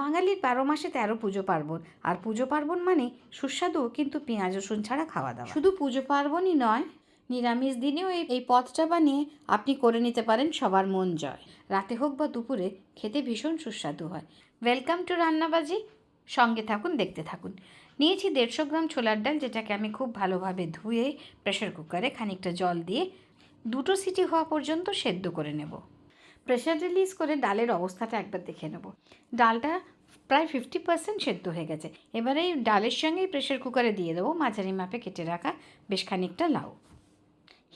বাঙালির বারো মাসে তেরো পুজো পার্বণ। আর পুজো পার্বণ মানে সুস্বাদু কিন্তু পেঁয়াজ, রসুন ছাড়া খাওয়া দাওয়া। শুধু পুজো পার্বণই নয়, নিরামিষ দিনেও এই পদটা বানিয়ে আপনি করে নিতে পারেন সবার মন জয়। রাতে হোক বা দুপুরে খেতে ভীষণ সুস্বাদু হয়। Welcome to Rannabaji. সঙ্গে থাকুন, দেখতে থাকুন। নিয়েছি দেড়শো গ্রাম ছোলার ডাল, যেটাকে আমি খুব ভালোভাবে ধুয়ে প্রেশার কুকারে খানিকটা জল দিয়ে দুটো সিটি হওয়া পর্যন্ত সেদ্ধ করে নেব। প্রেশার রিলিজ করে ডালের অবস্থাটা একবার দেখে নেব। ডালটা প্রায় ফিফটি পার্সেন্ট সেদ্ধ হয়ে গেছে। এবারে এই ডালের সঙ্গেই প্রেশার কুকারে দিয়ে দেবো, মাঝারি মাপে কেটে রাখা বেশ খানিকটা লাউ।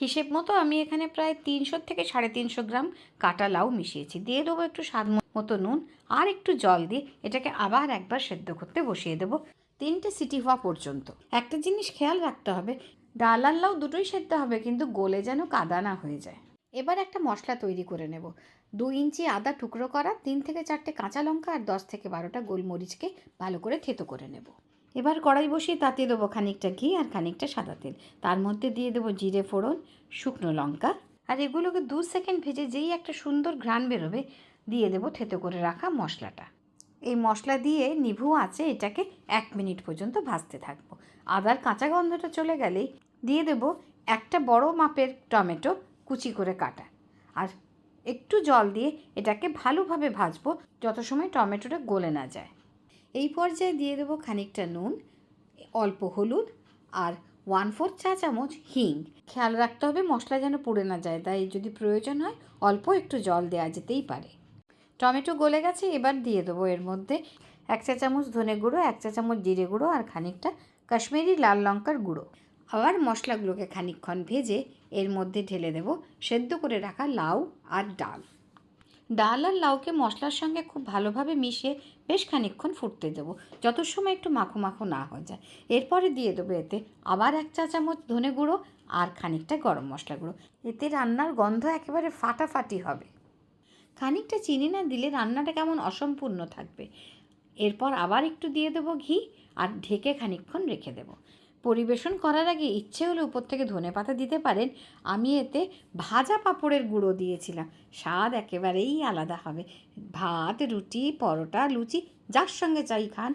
হিসেব মতো আমি এখানে প্রায় তিনশো থেকে সাড়ে তিনশো গ্রাম কাটা লাউ মিশিয়েছি। দিয়ে দেবো একটু স্বাদ মতো নুন আর একটু জল দিয়ে এটাকে আবার একবার সেদ্ধ করতে বসিয়ে দেবো তিনটে সিটি হওয়া পর্যন্ত। একটা জিনিস খেয়াল রাখতে হবে, ডাল আর লাউ দুটোই সেদ্ধ হবে কিন্তু গলে যেন কাদা না হয়ে যায়। এবার একটা মশলা তৈরি করে নেব। দু ইঞ্চি আদা টুকরো করা, তিন থেকে চারটে কাঁচা লঙ্কা আর দশ থেকে বারোটা গোলমরিচকে ভালো করে থেতো করে নেব। এবার কড়াই বসিয়ে তাতে দেবো খানিকটা ঘি আর খানিকটা সাদা তেল। তার মধ্যে দিয়ে দেবো জিরে ফোড়ন, শুকনো লঙ্কা আর এগুলোকে দু সেকেন্ড ভেজে যেই একটা সুন্দর ঘ্রাণ বেরোবে, দিয়ে দেবো থেতো করে রাখা মশলাটা। এই মশলা দিয়ে নিভু আছে এটাকে এক মিনিট পর্যন্ত ভাজতে থাকব। আদার কাঁচা গন্ধটা চলে গেলেই দিয়ে দেব একটা বড় মাপের টমেটো কুচি করে কাটা। আর একটু জল দিয়ে এটাকে ভালোভাবে ভাজবো যত সময় টমেটোটা গলে না যায়। এই পর্যায়ে দিয়ে দেবো খানিকটা নুন, অল্প হলুদ আর ওয়ান ফোর চা চামচ হিং। খেয়াল রাখতে হবে মশলা যেন পুড়ে না যায়, তাই যদি প্রয়োজন হয় অল্প একটু জল দেওয়া যেতেই পারে। টমেটো গলে গেছে, এবার দিয়ে দেবো এর মধ্যে এক চা চামচ ধনে গুঁড়ো, এক চা চামচ জিরে গুঁড়ো আর খানিকটা কাশ্মীরি লাল লঙ্কার গুঁড়ো। আবার মশলাগুলোকে খানিকক্ষণ ভেজে এর মধ্যে ঢেলে দেবো, সেদ্ধ করে রাখা লাউ আর ডাল। ডাল আর লাউকে মশলার সঙ্গে খুব ভালোভাবে মিশিয়ে বেশ খানিকক্ষণ ফুটতে দেবো, যত সময় একটু মাখো মাখো না হয়ে যায়। এরপরে দিয়ে দেবো এতে আবার এক চা চামচ ধনে গুঁড়ো আর খানিকটা গরম মশলা গুঁড়ো। এতে রান্নার গন্ধ একেবারে ফাটাফাটি হবে। খানিকটা চিনি না দিলে রান্নাটা কেমন অসম্পূর্ণ থাকবে। এরপর আবার একটু দিয়ে দেবো ঘি আর ঢেকে খানিকক্ষণ রেখে দেবো। পরিবেশন করার আগে ইচ্ছে হলে উপর থেকে ধনে পাতা দিতে পারেন। আমি এতে ভাজা পাঁপড়ের গুঁড়ো দিয়েছিলাম। স্বাদ একেবারেই আলাদা হবে। ভাত, রুটি, পরোটা, লুচি, যার সঙ্গে চাই খান।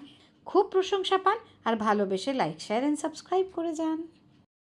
খুব প্রশংসা পান আর ভালোবেসে লাইক শেয়ার অ্যান্ড সাবস্ক্রাইব করে যান।